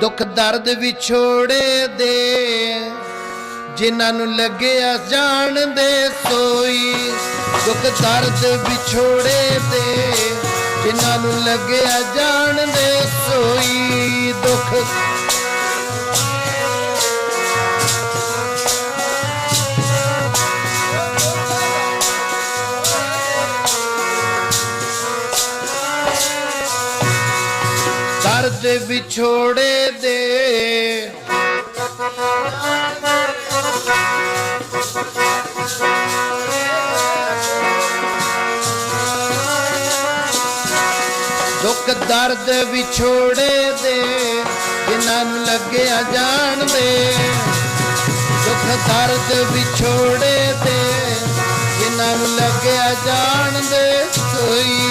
ਦੁੱਖ ਦਰਦ ਵਿਛੋੜੇ ਦੇ। ਜਿਨ੍ਹਾਂ ਨੂੰ ਲੱਗਿਆ ਜਾਣਦੇ ਸੋਈ। ਦੁੱਖ ਦਰਦ ਵਿਛੋੜੇ ਦੇ। ਜਿਨ੍ਹਾਂ ਨੂੰ ਲੱਗਿਆ ਜਾਣਦੇ ਸੋਈ। ਦੁੱਖ ਦਰਦ ਵਿਛੋੜੇ ਦੇ। ਦੁੱਖ ਦਰਦ ਵਿਛੋੜੇ ਦੇ, ਜਿਨ੍ਹਾਂ ਨੂੰ ਲੱਗਿਆ ਜਾਣਦੇ ਦੁੱਖ ਦਰਦ ਵਿਛੋੜੇ ਦੇ, ਜਿਨ੍ਹਾਂ ਨੂੰ ਲੱਗਿਆ ਜਾਣਦੇ ਸੋਈ